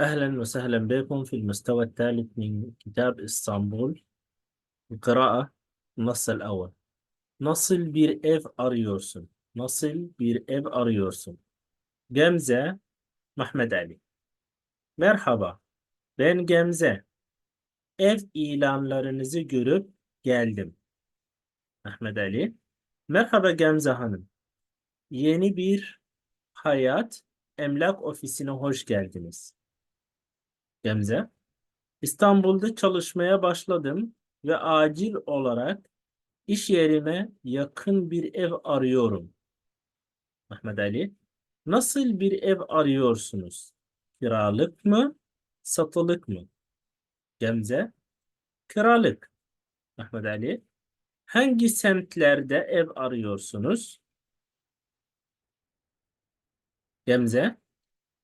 أهلا وسهلا بكم في المستوى الثالث من كتاب إسطنبول القراءة النص الأول Nasıl bir ev arıyorsun? Nasıl bir ev arıyorsun? Gemze Mehmet Ali Merhaba, ben Gemze. Ev ilanlarınızı görüp geldim. Mehmet Ali Merhaba Gemze Hanım. Yeni bir hayat emlak ofisine hoş geldiniz. Gemze İstanbul'da çalışmaya başladım ve acil olarak iş yerime yakın bir ev arıyorum. Mehmet Ali, nasıl bir ev arıyorsunuz? Kiralık mı, satılık mı? Gemze, kiralık. Mehmet Ali, hangi semtlerde ev arıyorsunuz? Gemze,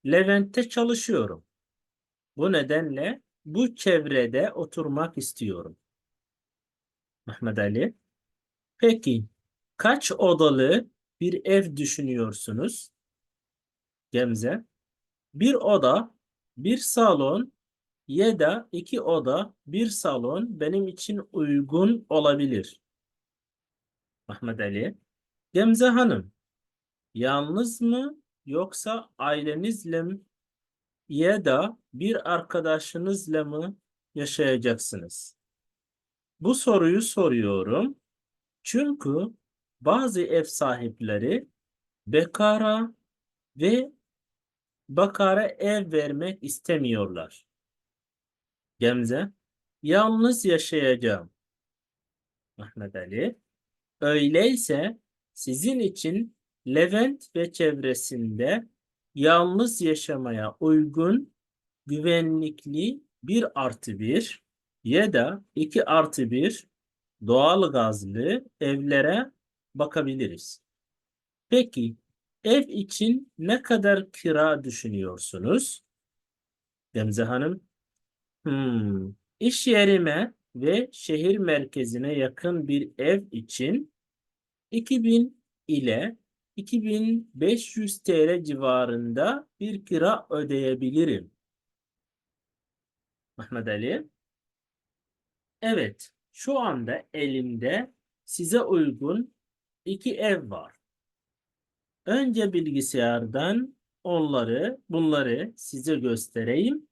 Levent'te çalışıyorum. Bu nedenle bu çevrede oturmak istiyorum. Mehmet Ali. Peki kaç odalı bir ev düşünüyorsunuz? Gemze. Bir oda, bir salon ya da iki oda, bir salon benim için uygun olabilir. Mehmet Ali. Gemze Hanım. Yalnız mı yoksa ailenizle ya da bir arkadaşınızla mı yaşayacaksınız? Bu soruyu soruyorum. Çünkü bazı ev sahipleri bekara ve bakara ev vermek istemiyorlar. Gemze, yalnız yaşayacağım. Mehmet Ali, öyleyse sizin için Levent ve çevresinde yalnız yaşamaya uygun güvenlikli bir artı bir ya da iki artı bir doğal gazlı evlere bakabiliriz. Peki ev için ne kadar kira düşünüyorsunuz? Demze Hanım, hmm, iş yerime ve şehir merkezine yakın bir ev için 2000 ile 2500 TL civarında bir kira ödeyebilirim. Mehmet Ali. Evet, şu anda elimde size uygun iki ev var. Önce bilgisayardan onları, bunları size göstereyim.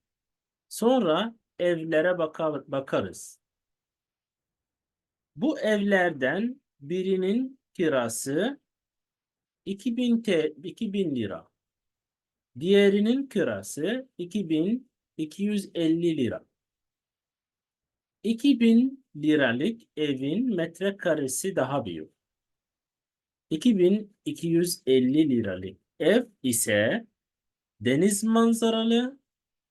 Sonra evlere bakar, bakarız. Bu evlerden birinin kirası 2000, T, 2000 lira. Diğerinin kirası 2250 lira. 2000 liralık evin metrekaresi daha büyük. 2250 liralık ev ise deniz manzaralı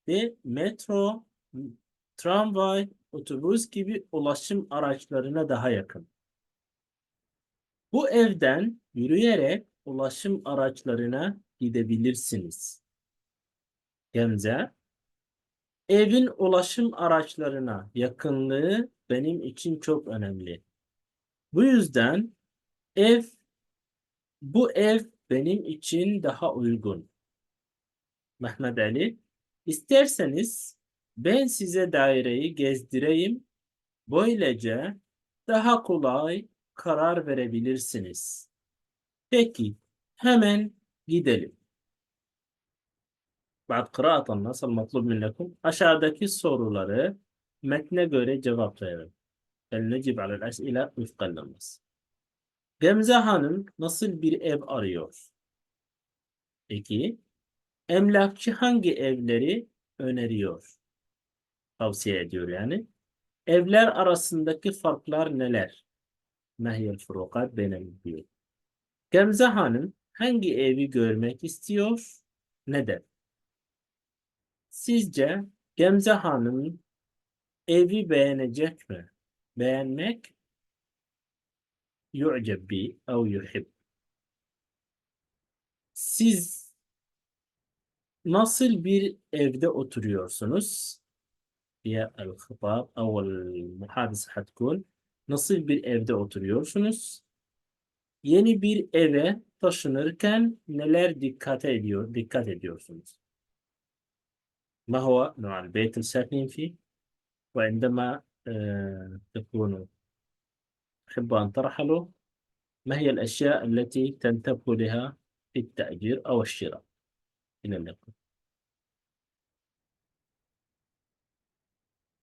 ve metro, tramvay, otobüs gibi ulaşım araçlarına daha yakın. Bu evden yürüyerek ulaşım araçlarına gidebilirsiniz. Gemze, evin ulaşım araçlarına yakınlığı benim için çok önemli. Bu yüzden ev, bu ev benim için daha uygun. Mehmet Ali, isterseniz ben size daireyi gezdireyim. Böylece daha kolay karar verebilirsiniz. Peki hemen gidelim. Ba'd kıraatan nasıl matlub minnekum? Aşağıdaki soruları metne göre cevaplayalım. El necib alel es'ile müfkallemez. Gemze Hanım nasıl bir ev arıyor? Peki, emlakçı hangi evleri öneriyor? Tavsiye ediyor yani. Evler arasındaki farklar neler? Mehyel furukat beynel. Gemze Hanım hangi evi görmek istiyor? Neden? Sizce Gemze Hanım evi beğenecek mi? Beğenmek yu'ceb bi ev yuhib. Siz nasıl bir evde oturuyorsunuz? diye el-hıtab ev muhadise hatkun nasıl bir evde oturuyorsunuz? Yeni bir eve taşınırken neler dikkat ediyor, dikkat ediyorsunuz? ما هو نوع البيت الساكنين فيه وعندما تكونوا تحبوا أن ترحلوا ما هي الأشياء التي تنتبهوا لها في التأجير أو الشراء إلى اللقاء